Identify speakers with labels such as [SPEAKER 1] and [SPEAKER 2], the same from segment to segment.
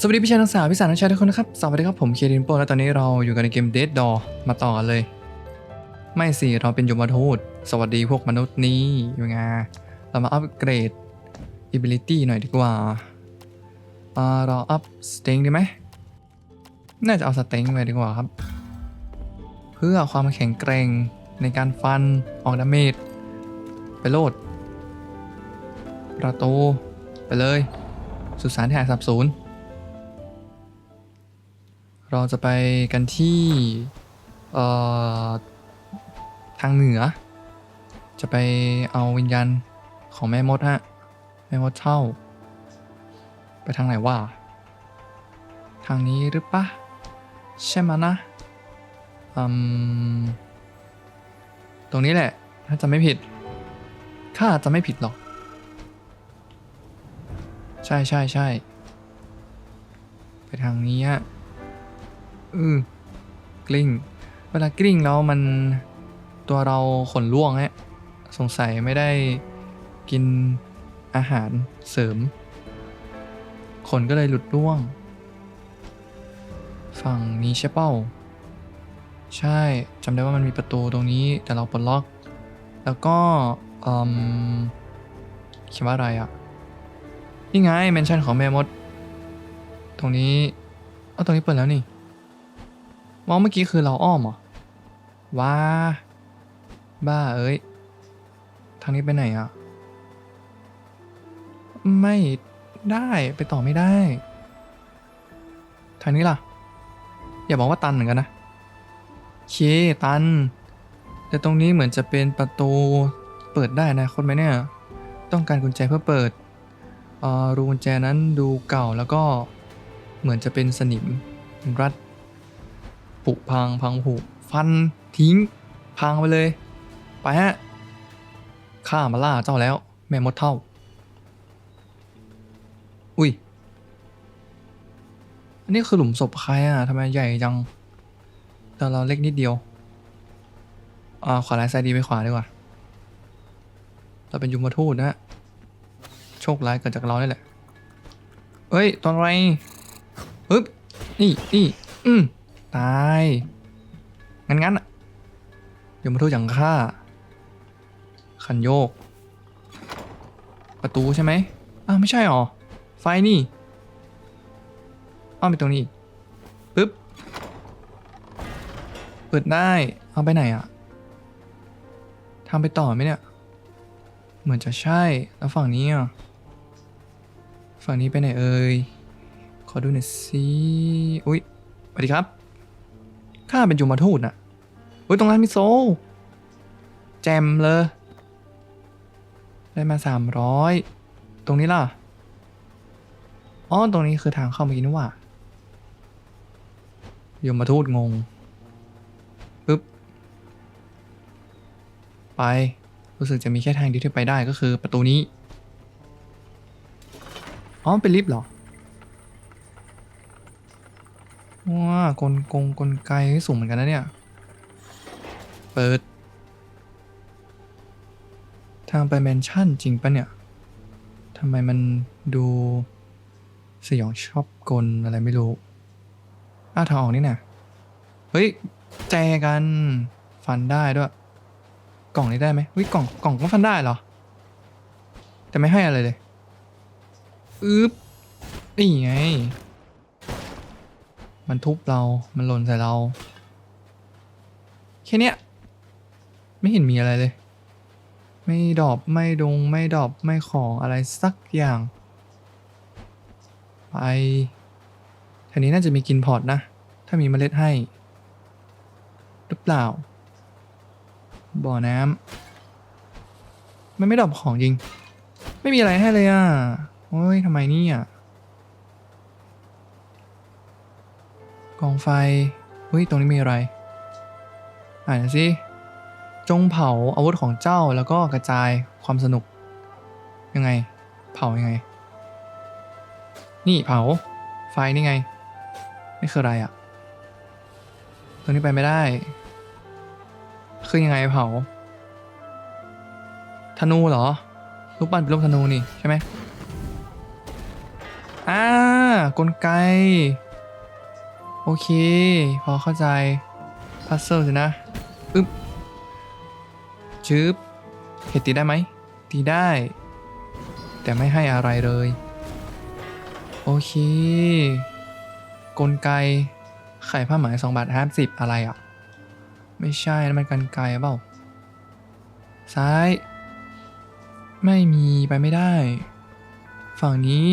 [SPEAKER 1] สวัสดีพี่ชายทั้งสาวพี่สาวทั้งชายทุกคนนะครับ สวัสดีครับผมเคดินโปและตอนนี้เราอยู่กันในเกม Dead Door มาต่อกันเลย ไม่สิเราเป็นยมทูตสวัสดีพวกมนุษย์นี้ยังไงเรามาอัปเกรด ability หน่อยดีกว่าอ่าเราอัพสเต็งดีไหมน่าจะเอาสเต็งไปดีกว่าครับ เพื่อความแข็งแกร่งในการฟันออกดาเมจไปโลด ประตู ไปเลย สุสานที่หายสับสูญ เราจะไปกันที่เอ่อทางเหนือ จะไปเอาวิญญาณของแม่มดฮะ แม่มดเท่า ไปทางไหนวะ ทางนี้หรือปะใช่ไหมนะอืมตรงนี้แหละ ถ้าจะไม่ผิด ข้าจะไม่ผิดหรอก ใช่ใช่ใช่ไปทางนี้ฮะ อือกลิ้ง เวลากลิ้งแล้วมันตัวเราขนล่วงฮะสงสัยไม่ได้กินอาหารเสริม ขนก็เลยหลุดร่วง ฝั่งนี้ใช่เป้า ใช่จำได้ว่ามันมีประตูตรงนี้แต่เราปลดล็อก แล้วก็อืมเขียนว่าอะไรอะนี่ไงเมนชั่นของแม่มด ตรงนี้ เอาตรงนี้เปิดแล้วนี่ มองเมื่อกี้คือเราอ้อมเหรอ ว้า บ้าเอ้ย ทางนี้ไปไหนอะไม่ได้ไปต่อไม่ได้ ทางนี้ล่ะ อย่าบอกว่าตันเหมือนกันนะเคตัน แต่ตรงนี้เหมือนจะเป็นประตูเปิดได้นะคนไหมเนี่ย ต้องการกุญแจเพื่อเปิดเอ่อรูกุญแจนั้นดูเก่าแล้วก็เหมือนจะเป็นสนิมรัดุพังพังผุฟันทิ้ง พังไปเลย ไปฮะข้ามาล่าเจ้าแล้ว แม่มดเท่า อุ้ย อันนี้คือหลุมศพใครอะทำไมใหญ่จัง แต่เราเล็กนิดเดียว อ่า ขวาร้ายซ้ายดีไปขวาดีกว่า เราเป็นยุมทูตนะฮะ โชคร้ายเกิดจากเรานี่แหละเฮ้ย ตอนไรปึ๊บ นี่นี่อืม ตาย งั้นงั้นอะยุมาทูตอย่างข้าคันโยก ประตูใช่ไหมอ้าวไม่ใช่หรอ ไฟนี่อ้อมไปตรงนี้ปึ๊บ เปิดได้ เอาไปไหนอะทางไปต่อไหมเนี่ย เหมือนจะใช่ แล้วฝั่งนี้อะ ฝั่งนี้ไปไหนเอ่ย ขอดูหน่อยสิ อุ้ยสวัสดีครับ ข้าเป็นจุมทูตน่ะอุ้ยตรงนั้นมีโซลแจมเลย ได้มาสามร้อย ตรงนี้ล่ะ อ๋อ ตรงนี้คือทางเข้าเมื่อกี้นี่ว่ายมทูตงง ปึ๊บ ไป รู้สึกจะมีแค่ทางเดียวที่ไปได้ก็คือประตูนี้ อ๋อ เป็นลิฟต์เหรอ ว้ากลกงกลไกสูงเหมือนกันนะเนี่ย เปิด ทางไปแมนชั่นจริงปะเนี่ยทำไมมันดูสยองชอบกลอะไรไม่รู้ อ้าวทางออกนี่นะเฮ้ย แจกันฟันได้ด้วย กล่องนี้ได้ไหมเฮ้ยกล่องกล่องก็ฟันได้เหรอ แต่ไม่ให้อะไรเลย อึ๊บนี่ไง มันทุบเรา มันหล่นใส่เรา แค่เนี้ย ไม่เห็นมีอะไรเลย ไม่ดอบ ไม่ดง ไม่ดอบ ไม่ของอะไรสักอย่าง ไปแถวนี้น่าจะมีกินพอร์ตนะ ถ้ามีเมล็ดให้ หรือเปล่า บ่อน้ำมันไม่ดอบของจริง ไม่มีอะไรให้เลยอะ โอ้ยทำไมเนี่ย กองไฟเฮ้ยตรงนี้มีอะไร อ่านสิจงเผาอาวุธของเจ้าแล้วก็กระจายความสนุก ยังไง เผายังไง นี่เผา ไฟนี่ไงนี่คืออะไรอะ่ะตรงนี้ไปไม่ได้ คือยังไงเผาธนูเหรอรูปปั้นเป็นรูปธนูนี่ใช่ไหมอ่ากลไก โอเค พอเข้าใจพัซเซิลสินะอึ๊บจึ๊บเห็ดตีได้ไหมตีได้ แต่ไม่ให้อะไรเลย โอเค กลไกไข่ผ้าไหม2บาท50อะไรอะ ไม่ใช่นะมันกันไกลเปล่า ซ้าย ไม่มีไปไม่ได้ ฝั่งนี้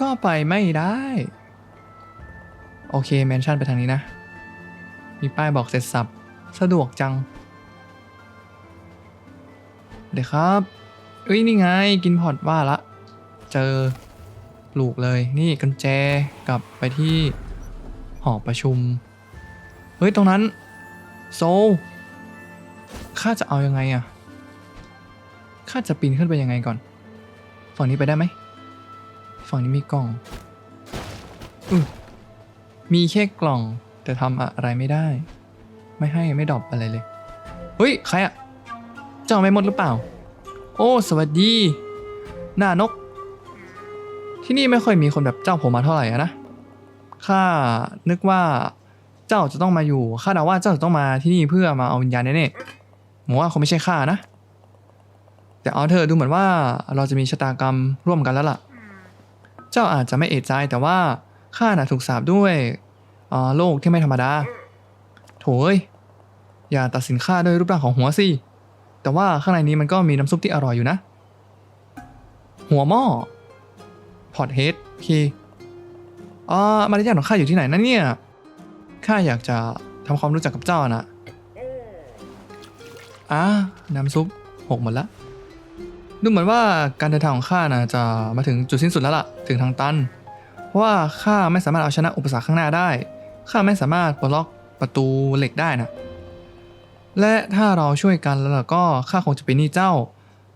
[SPEAKER 1] ก็ไปไม่ได้ โอเคแมนชั่นไปทางนี้นะ มีป้ายบอกเสร็จสับ สะดวกจัง เดี๋ยวครับเอ้ยนี่ไงกินพอร์ตว่าละ เจอปลูกเลยนี่กุญแจกลับไปที่หอประชุม เฮ้ย ตรงนั้น โซลข้าจะเอายังไงอะข้าจะปีนขึ้นไปยังไงก่อน ฝั่งนี้ไปได้ไหม ฝั่งนี้มีกล่องอือ มีแค่กล่องแต่ทำอะไรไม่ได้ ไม่ให้ไม่ดอปอะไรเลยเฮ้ยใครอะเจ้าไม่หมดหรือเปล่า โอ้ สวัสดีหน้านก ที่นี่ไม่ค่อยมีคนแบบเจ้าผมมาเท่าไหร่นะข้านึกว่าเจ้าจะต้องมาอยู่ข้าเดาว่าเจ้าจะต้องมาที่นี่เพื่อมาเอาวิญญาณแน่ๆผมว่าคงไม่ใช่ข้านะ แต่เอาเธอดูเหมือนว่าเราจะมีชะตากรรมร่วมกันแล้วล่ะ เจ้าอาจจะไม่เอะใจแต่ว่า ข้าน่ะถูกสาปด้วยอ่อโลกที่ไม่ธรรมดา โถยอย่าตัดสินข้าด้วยรูปร่างของหัวสิ แต่ว่าข้างในนี้มันก็มีน้ำซุปที่อร่อยอยู่นะ หัวหม้อ พอตเฮดโอเคอ่ามารยาทของข้าอยู่ที่ไหนนะเนี่ย ข้าอยากจะทำความรู้จักกับเจ้านะอ่าน้ำซุปหกหมดละ ดูเหมือนว่าการเดินทางของข้านะจะมาถึงจุดสิ้นสุดแล้วล่ะ ถึงทางตัน ว่าข้าไม่สามารถเอาชนะอุปสรรคข้างหน้าได้ ข้าไม่สามารถปลดล็อกประตูเหล็กได้นะ และถ้าเราช่วยกันแล้วก็ข้าคงจะเป็นหนี้เจ้า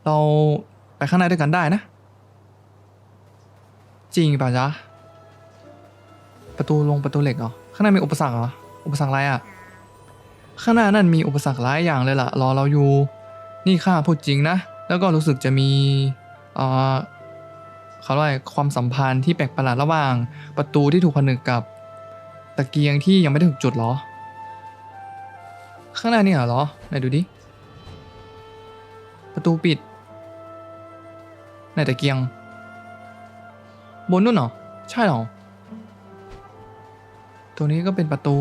[SPEAKER 1] เราไปข้างหน้าด้วยกันได้นะ จริงป่ะจ๊ะ ประตูลงประตูเหล็กเหรอ ข้างหน้ามีอุปสรรคเหรอ อุปสรรคอะไรอะ่ะ ข้างหน้านั่นมีอุปสรรคหลายอย่างเลยล่ะ รอเราอยู่ นี่ข้าพูดจริงนะ แล้วก็รู้สึกจะมีอ่อ เขาเรียกความสัมพันธ์ที่แปลกประหลาดระหว่างประตูที่ถูกผนึกกับตะเกียงที่ยังไม่ได้ถูกจุดเหรอ ข้างหน้านี่เหรอไหนดูดิ ประตูปิดไหนตะเกียง บนนู่นเหรอ ใช่หรอ ตัวนี้ก็เป็นประตู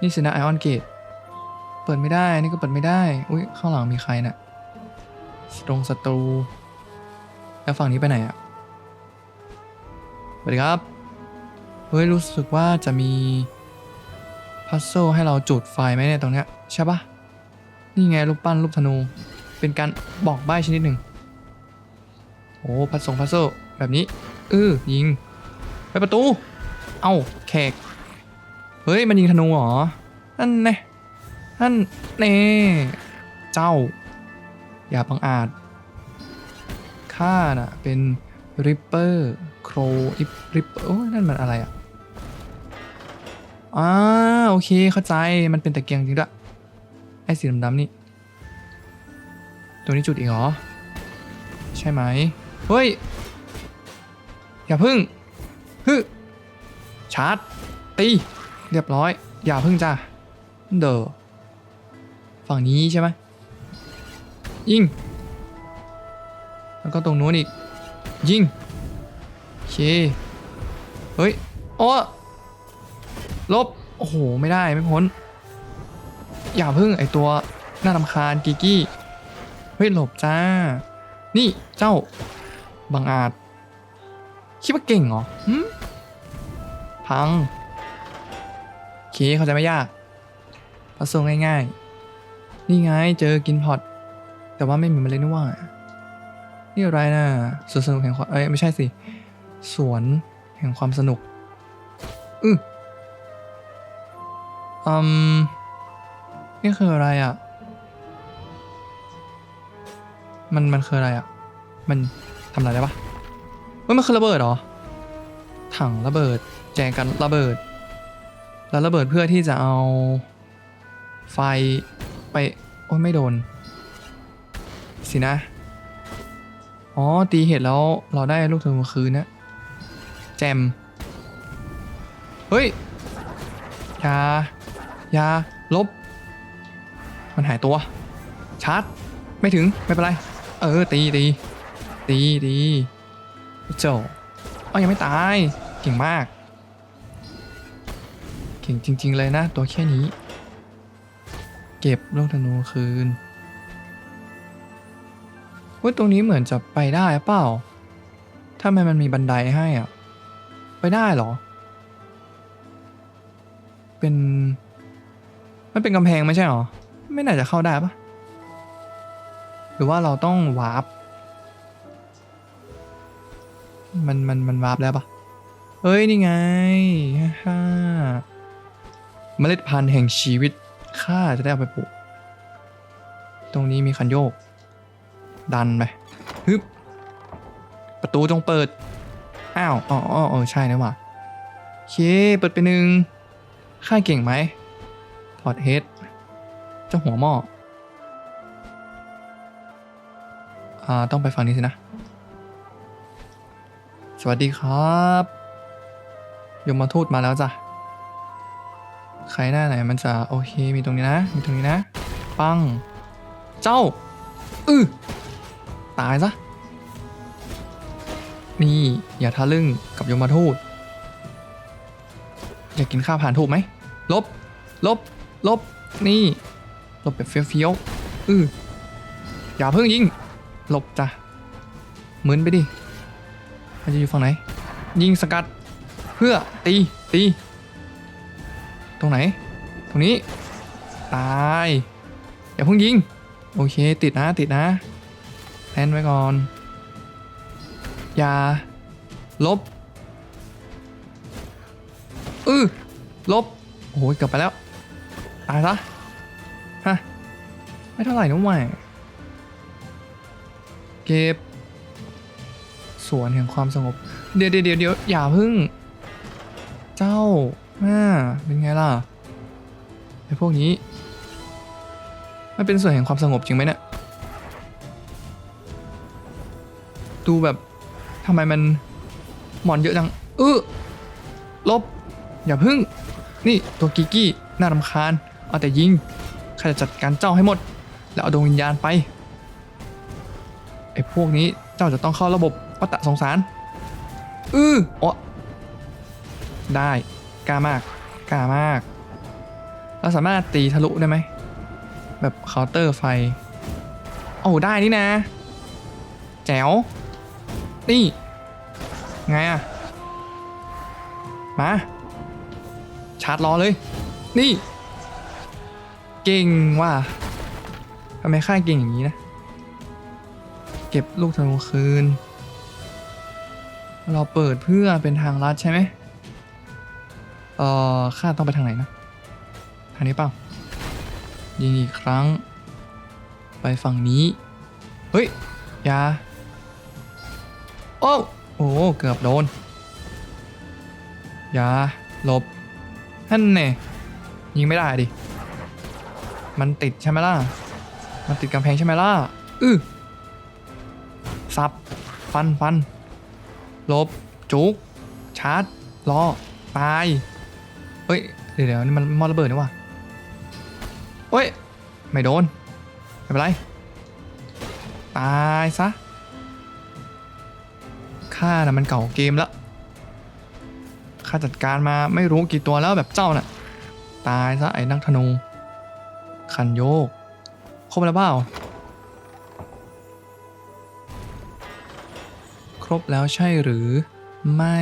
[SPEAKER 1] นี่สินะไอออนเกตเปิดไม่ได้ นี่ก็เปิดไม่ได้ อุ้ยข้างหลังมีใครน่ะตรงศัตรู แล้วฝั่งนี้ไปไหนอะ สวัสดีครับ เฮ้ย รู้สึกว่าจะมีพัซโซให้เราจุดไฟไหมเนี่ยตรงเนี้ยใช่ปะนี่ไงรูปปั้นรูปธนู เป็นการบอกใบ้ชนิดหนึ่ง โอ้พัดส่งพัซโซแบบนี้เออยิง ไปประตู เอ้าแขก เฮ้ย มันยิงธนูเหรอ นั่นแน่นั่นเน่เจ้า อย่าบังอาจข้าน่ะเป็นริปเปอร์ โครอิปริปเปอร์โอ้ยนั่นมันอะไรอะอ่าโอเคเข้าใจมันเป็นตะเกียงจริงด้วยไอ้สีดำๆนี่ ตัวนี้จุดอีกเหรอ ใช่ไหม เฮ้ย อย่าพึ่งฮึชาร์จ ตี เรียบร้อย อย่าพึ่งจ้าเดอฝั่งนี้ใช่ไหมยิง แล้วก็ตรงนู้นอีก ยิง เค เฮ้ย โอ้ลบ โอ้โห ไม่ได้ไม่พ้น อย่าพึ่งไอตัวน่ารำคาญกิกี้ เฮ้ย หลบจ้า นี่เจ้า บังอาจ คิดว่าเก่งเหรอหึพังโอเคเขาใจไม่ยากพัสโซง่ายๆ นี่ไงเจอกินพอตแต่ว่าไม่มีเมล็ดนี่ว่า นี่อะไรนะสวนสนุกแห่งความเอ้ย ไม่ใช่สิ สวนแห่งความสนุก อืออืม นี่คืออะไรอะ มัน มันคืออะไรอะ มันทำอะไรได้ปะเฮ้ยมันคือระเบิดเหรอ ถังระเบิด แจกันระเบิด แล้วระเบิดเพื่อที่จะเอา ไฟไป โอ้ยไม่โดน สินะ อ๋อ ตีเห็ดแล้วเราได้ลูกธนูคืนนะ จม เฮ้ยยายาลบ มันหายตัว ชาร์จ ไม่ถึง ไม่เป็นไร เออ ตีตีตีตีเจ้าอ๋อยังไม่ตาย เก่งมาก เก่งจริง ๆ เลยนะ ตัวแค่นี้ เก็บลูกธนูคืนว่าตรงนี้เหมือนจะไปได้เปล่าถ้ามันมันมีบันไดให้อะ ไปได้เหรอ เป็น มันเป็นกำแพงไม่ใช่เหรอ ไม่น่าจะเข้าได้ปะหรือว่าเราต้องวาร์ปมันมันมันวาร์ปแล้วปะเฮ้ย นี่ไงฮ่าเมล็ดพันธุ์แห่งชีวิตข้าจะได้เอาไปปลูก ตรงนี้มีคันโยก ดันไปฮึบประตูจงเปิด อ้าวอ๋ออ๋อใช่นะว่ะโอเคเปิดไปหนึ่งข้าเก่งไหมถอดเฮดเจ้าหัวหม้ออ่าต้องไปฝั่งนี้สินะ สวัสดีครับยมมาทูตมาแล้วจ้ะ ใครหน้าไหนมันจะโอเคมีตรงนี้นะ มีตรงนี้นะ ปัง เจ้า อือตายซะ นี่อย่าทะลึ่งกับยมทูตอยากกินข้าวผ่านถูกไหมลบ ลบ ลบ นี่ ลบแบบเฟี้ยวๆอืออย่าเพิ่งยิง ลบจ้ะเหมือนไปดิมันจะอยู่ฝั่งไหน ยิงสกัด เพื่อตี ตี ตรงไหน ตรงนี้ ตาย อย่าเพิ่งยิง โอเค ติดนะ ติดนะแพนไว้ก่อน อย่าลบอือลบโอ้ยเกือบไปแล้ว ตายซะฮะ ไม่เท่าไหร่นะแหว่เก็บสวนแห่งความสงบ เดี๋ยวเดี๋ยวเดี๋ยวอย่าพึ่ง เจ้าอ่าเป็นไงล่ะไอ้พวกนี้มันเป็นส่วนแห่งความสงบจริงไหมเนี่ยดูแบบ ทำไมมันหมอนเยอะจังเออลบ อย่าพึ่ง นี่ตัวกิกกี้น่ารำคาญ เอาแต่ยิงข้าจะจัดการเจ้าให้หมด แล้วเอาดวงวิญญาณไป ไอ้พวกนี้เจ้าจะต้องเข้าระบบวัตะสงสาร อือโอได้กล้ามากกล้ามาก เราสามารถตีทะลุได้ไหม แบบเคาน์เตอร์ไฟ โอ้ได้นี่นะ แจ๋ว นี่ไงอะมาชาร์จรอเลย นี่ เก่งว่ะทำไมข้าเก่งอย่างนี้นะ เก็บลูกธนูคืน เราเปิดเพื่อเป็นทางลัดใช่ไหมเอ่อข้าต้องไปทางไหนนะ ทางนี้เปล่า ยิงอีกครั้ง ไปฝั่งนี้ เฮ้ยอยา โอ้โอ้เกือบโดน อยาหลบท่านเน่ยิงไม่ได้ดิ มันติดใช่ไหมล่ะ มันติดกำแพงใช่ไหมล่ะ อื้อซับ ฟันฟันลบ จุก ชาร์จรอตาย เฮ้ย เดี๋ยวเดี๋ยวนี่มันมอระเบิดนี่วะเฮ้ย ไม่โดน ไม่เป็นไร ตายซะ ข้าน่ะมันเก่าเกมแล้วข้าจัดการมาไม่รู้กี่ตัวแล้วแบบเจ้าน่ะ ตายซะไอ้นักธนูคันโยกครบแล้วเปล่าครบแล้วใช่หรือไม่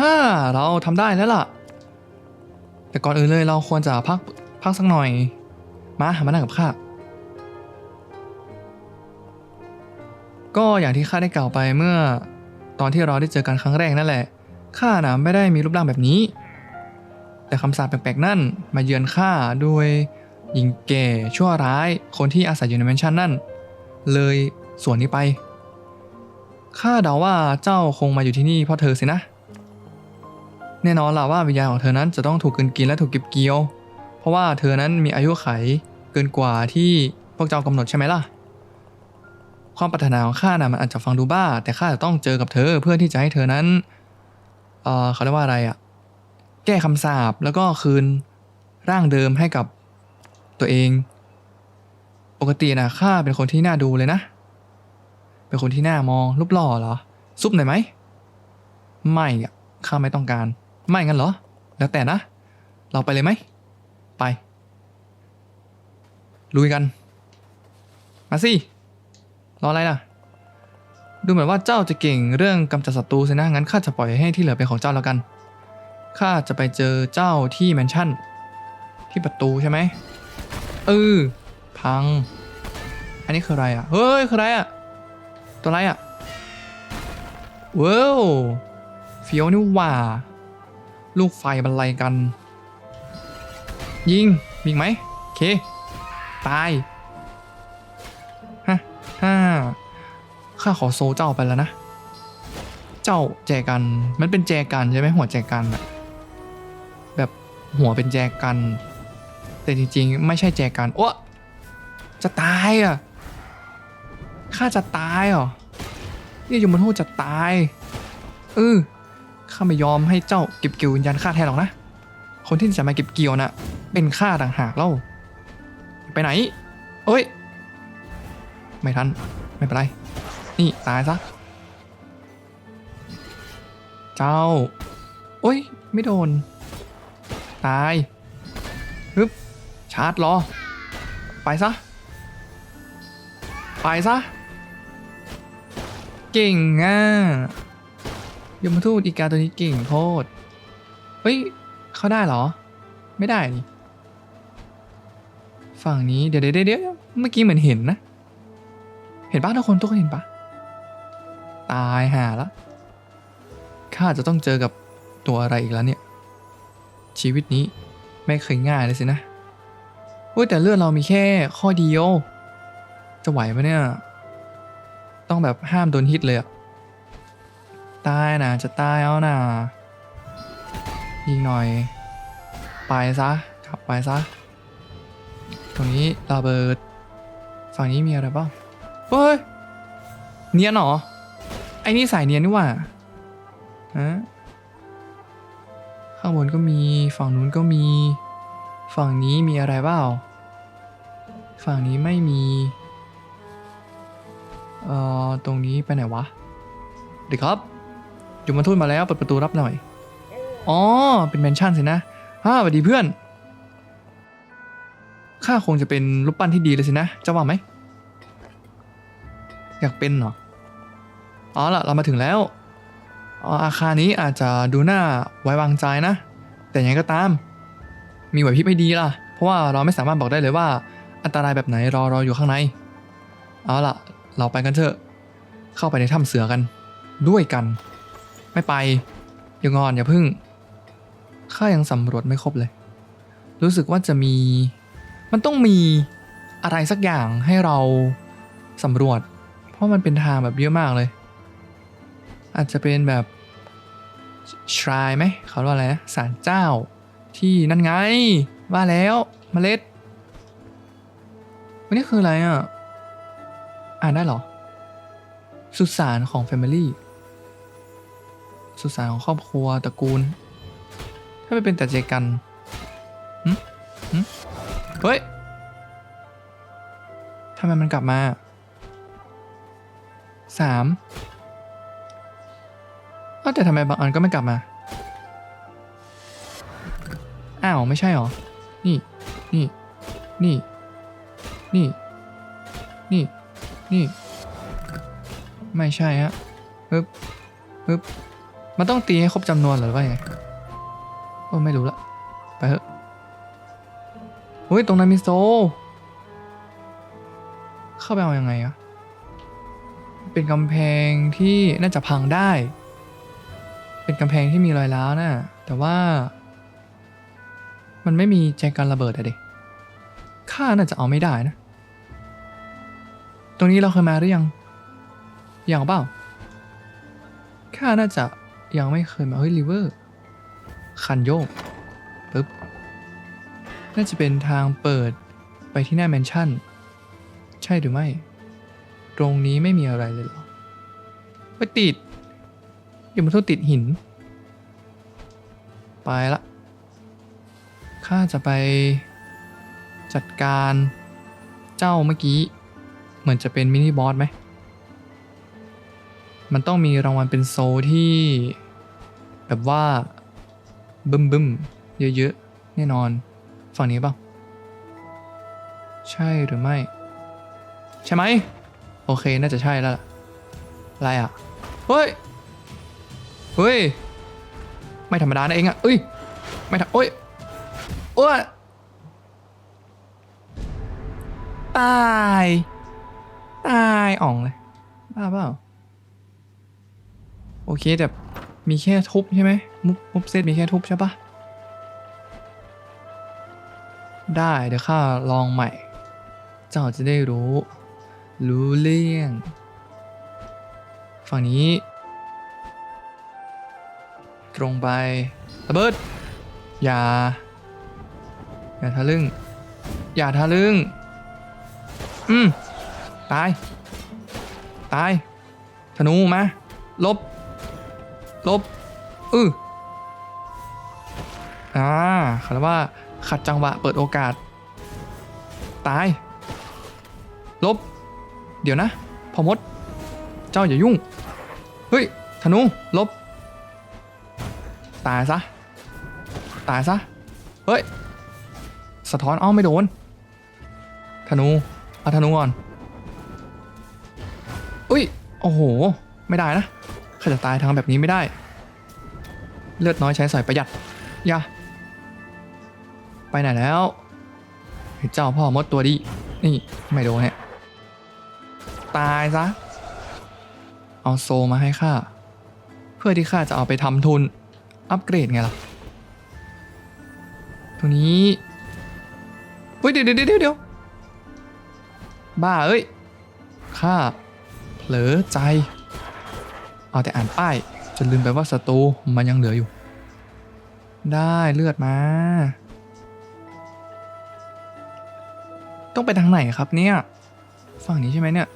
[SPEAKER 1] ฮ่าเราทำได้แล้วล่ะ แต่ก่อนอื่นเลยเราควรจะพักพักสักหน่อย มาหามานั่งกับข้า ก็อย่างที่ข้าได้กล่าวไปเมื่อ ตอนที่เราได้เจอกันครั้งแรกนั่นแหละ ข้านะไม่ได้มีรูปร่างแบบนี้ แต่คำสาปแปลกๆนั่นมาเยือนข้าด้วยหญิงแก่ชั่วร้ายคนที่อาศัยอยู่ในแมนชั่นนั่น เลยส่วนนี้ไป ข้าเดาว่าเจ้าคงมาอยู่ที่นี่เพราะเธอสินะ แน่นอนล่ะว่าวิญญาณของเธอนั้นจะต้องถูกกลืนกินและถูกเก็บเกี่ยว เพราะว่าเธอนั้นมีอายุไขเกินกว่าที่พวกเจ้ากำหนดใช่ไหมล่ะ ความปรารถนาของข้าน่ะมันอาจจะฟังดูบ้า แต่ข้าจะต้องเจอกับเธอเพื่อที่จะให้เธอนั้นเออเขาเรียกว่าอะไรอะแก้คำสาปแล้วก็คืนร่างเดิมให้กับตัวเอง ปกตินะข้าเป็นคนที่น่าดูเลยนะ เป็นคนที่น่ามองรูปหล่อเหรอ ซุปหน่อยไหม ไม่อะข้าไม่ต้องการ ไม่งั้นเหรอ แล้วแต่นะ เราไปเลยไหม ไป ลุยกัน มาสิ รออะไรล่ะ ดูเหมือนว่าเจ้าจะเก่งเรื่องกำจัดศัตรูสินะ งั้นข้าจะปล่อยให้ที่เหลือเป็นของเจ้าแล้วกัน ข้าจะไปเจอเจ้าที่แมนชั่น ที่ประตูใช่ไหมเออพัง อันนี้คืออะไรอะ เฮ้ย คืออะไรอะ ตัวอะไรอะว้าวเฟี้ยวนี่ว่า ลูกไฟบรรลัยกัน ยิงมีอีกไหม โอเค ตาย ข้าขอโซเจ้าไปแล้วนะ เจ้าแจกัน มันเป็นแจกันใช่ไหมหัวแจกันอะแบบหัวเป็นแจกัน แต่จริงๆ ไม่ใช่แจกันโอ้จะตายอะ ข้าจะตายเหรอนี่ยมทูตจะตาย เออ ข้าไม่ยอมให้เจ้าเก็บเกี่ยววิญญาณข้าแทนหรอกนะ คนที่จะมาเก็บเกี่ยวน่ะ เป็นข้าต่างหากเล่า ไปไหน เอ้ย ไม่ทัน ไม่เป็นไร นี่ตายซะ เจ้า โอ้ย ไม่โดน ตายฮึบชาร์จรอ ไปซะ ไปซะ เก่งอะยมทูตอีกาตัวนี้เก่งโคตร เฮ้ย เข้าได้เหรอ ไม่ได้นี่ฝั่งนี้เดี๋ยวเดี๋ยวเดี๋ยวเมื่อกี้เหมือนเห็นนะ เห็นปะทุกคนทุกคนเห็นปะ ตายห่าละ ข้าจะต้องเจอกับตัวอะไรอีกแล้วเนี่ย ชีวิตนี้ไม่เคยง่ายเลยสินะเฮ้ยแต่เลือดเรามีแค่ข้อเดียว จะไหวไหมเนี่ย ต้องแบบห้ามโดนฮิตเลยอะตายนะจะตายเอานะยิงหน่อย ไปซะกลับไปซะ ตรงนี้ระเบิด ฝั่งนี้มีอะไรบ้างเฮ้ย เนียนเหรอ ไอ้นี่สายเนียนนี่ว่าฮะข้างบนก็มีฝั่งนู้นก็มี ฝั่งนี้มีอะไรเปล่า ฝั่งนี้ไม่มี เอ่อ ตรงนี้ไปไหนวะ เดี๋ยวครับอยู่มาทูตมาแล้วเปิดประตูรับหน่อย อ๋อ เป็นแมนชั่นสินะฮ่าสวัสดีเพื่อน ข้าคงจะเป็นรูปปั้นที่ดีเลยสินะ จะว่าไหม อยากเป็นเหรอ อ๋อล่ะเรามาถึงแล้วอออาคารนี้อาจจะดูน่าไว้วางใจนะ แต่ยังไงก็ตาม มีไหวพริบให้ดีล่ะ เพราะว่าเราไม่สามารถบอกได้เลยว่า อันตรายแบบไหนรอรออยู่ข้างใน เอาล่ะ เราไปกันเถอะ เข้าไปในถ้ำเสือกัน ด้วยกัน ไม่ไปอย่างอนอย่าพึ่งข้ายังสำรวจไม่ครบเลย รู้สึกว่าจะมี มันต้องมีอะไรสักอย่างให้เราสำรวจ เพราะมันเป็นทางแบบเยอะมากเลย อาจจะเป็นแบบชรายไหมเขาเรียกว่าอะไรนะศาลเจ้าที่นั่นไง ว่าแล้วเมล็ดวันนี้คืออะไรอะ อ่านได้เหรอ สุสานของ Family สุสานของครอบครัวตระกูล ถ้าไม่เป็นแต่เจกันหึหึเฮ้ยทำไมมันกลับมาสาม เอ้าแต่ทำไมบางอันก็ไม่กลับมา อ้าว ไม่ใช่หรอ นี่ นี่ นี่ นี่ นี่ นี่ ไม่ใช่ฮะปึ๊บปึ๊บ มันต้องตีให้ครบจำนวนหรือว่าไงโอ้ไม่รู้ละ ไปเถอะเฮ้ย ตรงนั้นมีโซ เข้าไปเอาอยัางไงอะเป็นกำแพงที่น่าจะพังได้ เป็นกำแพงที่มีรอยร้าวนะแต่ว่า มันไม่มีแจกันระเบิดอะเด็กข้าน่าจะเอาไม่ได้นะ ตรงนี้เราเคยมาหรือยังยังเปล่าข้าน่าจะยังไม่เคยมาเฮ้ยริเวอร์คันโยกปึ๊บน่าจะเป็นทางเปิดไปที่หน้าแมนชั่น ใช่หรือไม่ ตรงนี้ไม่มีอะไรเลยเหรอไม่ติด ยมทูตติดหิน ไปละข้าจะไปจัดการเจ้าเมื่อกี้ เหมือนจะเป็นมินิบอสไหม มันต้องมีรางวัลเป็นโซลที่ แบบว่าบึมบึมๆเยอะๆ แน่นอน ฝั่งนี้เปล่า ใช่หรือไม่ ใช่ไหม โอเค น่าจะใช่แล้วอะไรอะ เฮ้ย เฮ้ย ไม่ธรรมดานะเองอะเอ้ย ไม่ทำโอ้ยโอ้ยตาย ตายอ่องเลยบ้าเปล่า โอเคแต่มีแค่ทุบใช่ไหมมุบมุบเซตมีแค่ทุบใช่ปะได้เดี๋ยวข้าลองใหม่ เจ้าจะได้รู้ รู้เรื่อง ฝั่งนี้ ตรงไประเบิด อย่า อย่าทะลึ่ง อย่าทะลึ่ง อืม ตาย ตาย ธนูมา ลบ ลบ อืออ่าคำว่าขัดจังหวะเปิดโอกาส ตาย ลบ เดี๋ยวนะ พอมด เจ้าอย่ายุ่ง เฮ้ย ธนู ลบ ตายซะ ตายซะ เฮ้ย สะท้อนอ้อไม่โดน ธนูเอาธนูก่อน อุ้ย โอ้โห ไม่ได้นะข้าจะตายทางแบบนี้ไม่ได้ เลือดน้อยใช้สอยประหยัดอย่าไปไหนแล้วเจ้าพ่อมดตัวดี นี่ไม่โดนเนี่ยตายซะ เอาโซมาให้ข้า เพื่อที่ข้าจะเอาไปทำทุน อัปเกรดไงล่ะตรงนี้เฮ้ยเดี๋ยวเดี๋ยวเดี๋ยวเดี๋ยวบ้าเอ้ยข้าเผลอใจ เอาแต่อ่านป้ายจนลืมไปว่าศัตรูมันยังเหลืออยู่ ได้เลือดมา ต้องไปทางไหนครับเนี่ยฝั่งนี้ใช่ไหมเนี่ย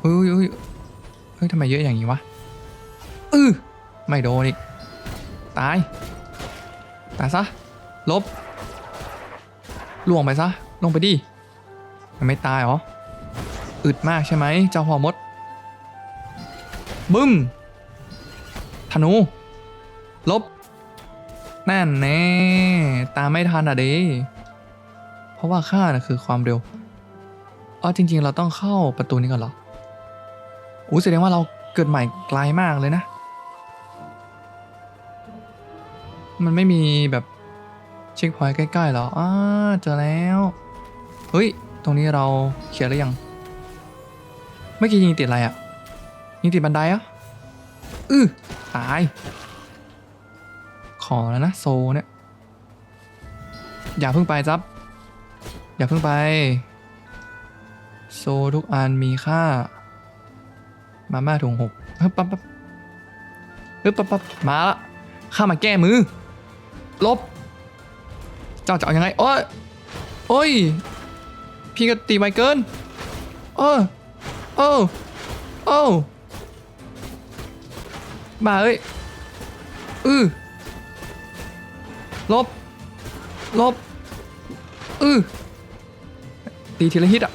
[SPEAKER 1] เฮ้ยเฮ้ยเฮ้ยทำไมเยอะอย่างนี้วะอือ ไม่โดนอีก ตาย ตายซะ ลบ ล่วงไปซะ ลงไปดิมันไม่ตายเหรอ อึดมากใช่ไหม เจ้าพอมด บึ้ม ธนู ลบ แน่นแน่ ตามไม่ทันอะเด้เพราะว่าข้าน่ะคือความเร็ว อ๋อจริง ๆ เราต้องเข้าประตูนี้ก่อนเหรออู้แสดงว่าเราเกิดใหม่ไกลมากเลยนะ มันไม่มีแบบเช็คพอยต์ใกล้ๆหรออ้าเจอแล้ว เฮ้ย ตรงนี้เราเขียนหรือยัง เมื่อกี้ยิงติดอะไรอะยิงติดบันไดอะอื้อตาย ขอแล้วนะโซเนี่ย อย่าเพิ่งไปจับ อย่าเพิ่งไป โซทุกอันมีค่า มาม่าถุงหกฮึบปั๊บปั๊บฮึบปั๊บปั๊บมาละข้ามาแก้มือ ลบ เจ้าจะเอายังไงโอ้ยโอ้ย พี่ก็ตีไวเกินโอ้โอ้โอ้มาเอ้ยอือลบ ลบ อือตีทีละฮิตอะ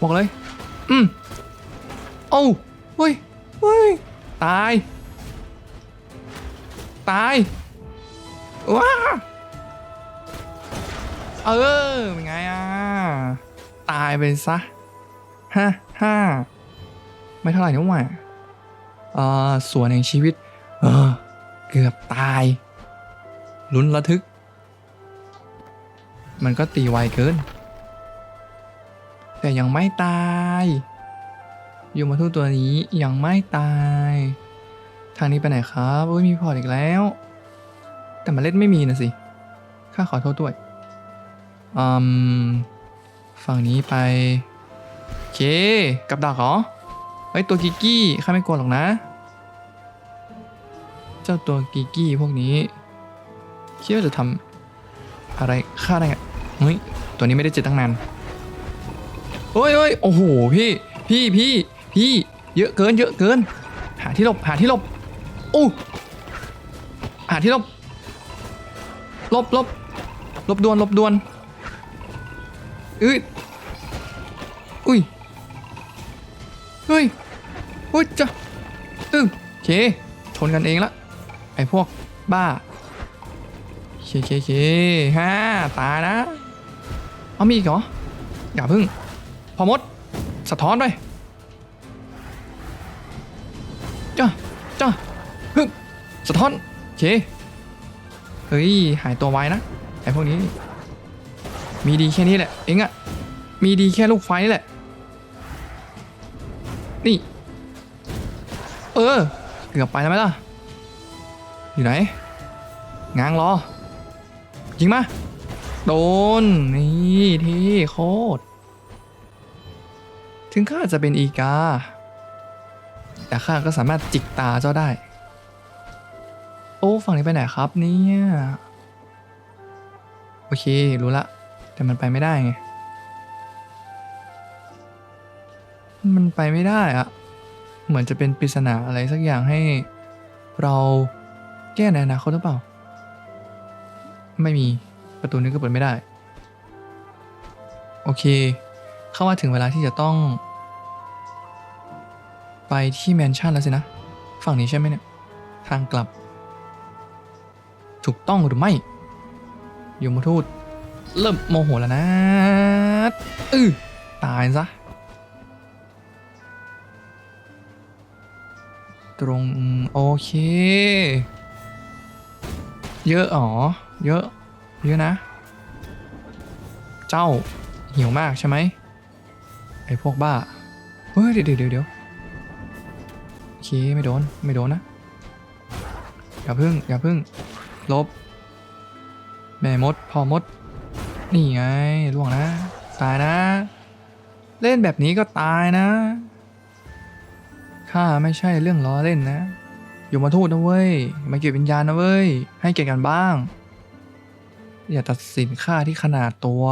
[SPEAKER 1] บอกเลย อืมโอ้เฮ้ยเฮ้ย ตาย ตาย ว้าเออเป็นไงอะ ตายไปซะฮ่าฮ่าไม่เท่าไหร่นี่หว่าอ่าส่วนแห่งชีวิต เออ เกือบตายลุ้นระทึก มันก็ตีไวเกิน แต่ยังไม่ตายยูมาทูตตัวนี้ยังไม่ตาย ทางนี้ไปไหนครับโอ้ยมีพอร์ตอีกแล้ว แต่เมล่นไม่มีนะสิ ข้าขอโทษด้วย อืม ฝั่งนี้ไป โอเค กับดักเหรอ เฮ้ย ตัวกิกกี้ ข้าไม่กลัวหรอกนะ เจ้าตัวกิกกี้พวกนี้คิดว่าจะทำอะไรข้าได้ไงเฮ้ย ตัวนี้ไม่ได้เจอตั้งนานเฮ้ยเฮ้ยโอ้โห พี่ พี่พี่พี่ เยอะเกิน เยอะเกิน หาที่หลบ หาที่หลบอู้หาที่หลบห ลบลบลบดวนลบดวนอุ้ยอุ้ยเฮ้ยอุ้ยจ้ะตึ้งโอเคชนกันเองละไอพวกบ้าเคเคเคฮ่าตายนะเอามีอีกเหรออย่าพึ่ง พอมด สะท้อนด้วยจ้าจ้าฮึสะท้อนเค เฮ้ย หายตัวไวนะไอ้พวกนี้ มีดีแค่นี้แหละ เองอะมีดีแค่ลูกไฟนี่แหละ นี่ เออ เกือบไปแล้วไหมล่ะ อยู่ไหน ง้างรอ ยิงมา โดน นี่ที่โคตร ถึงข้าจะเป็นอีกา แต่ข้าก็สามารถจิกตาเจ้าได้ ฝั่งนี้ไปไหนครับเนี่ย โอเค รู้ละ แต่มันไปไม่ได้ไง มันไปไม่ได้อะเหมือนจะเป็นปริศนาอะไรสักอย่างให้เราแก้ในอนาคตหรือเปล่า ไม่มีประตูนี้ก็เปิดไม่ได้ โอเค เข้ามาถึงเวลาที่จะต้อง ไปที่แมนชั่นแล้วสินะ ฝั่งนี้ใช่ไหมเนี่ย ทางกลับ ถูกต้องหรือไม่ยมทูตเริ่มโมโหแล้วนะอือตายซะ ตรงโอเค เยอะอ๋อ เยอะ เยอะนะ เจ้าหิวมากใช่ไหมไอ้พวกบ้า เฮ้ย เดี๋ยวเดี๋ยวเดี๋ยวโอเค ไม่โดน ไม่โดนนะ อย่าพึ่ง อย่าพึ่ง ลบ แม่มดพอมด นี่ไงล่วงนะ ตายนะ เล่นแบบนี้ก็ตายนะ ข้าไม่ใช่เรื่องล้อเล่นนะ อยู่มาทูดนะเว้ย มาเก็บวิญญาณนะเว้ย ให้เกียรติกันบ้าง อย่าตัดสินข้าที่ขนาดตัว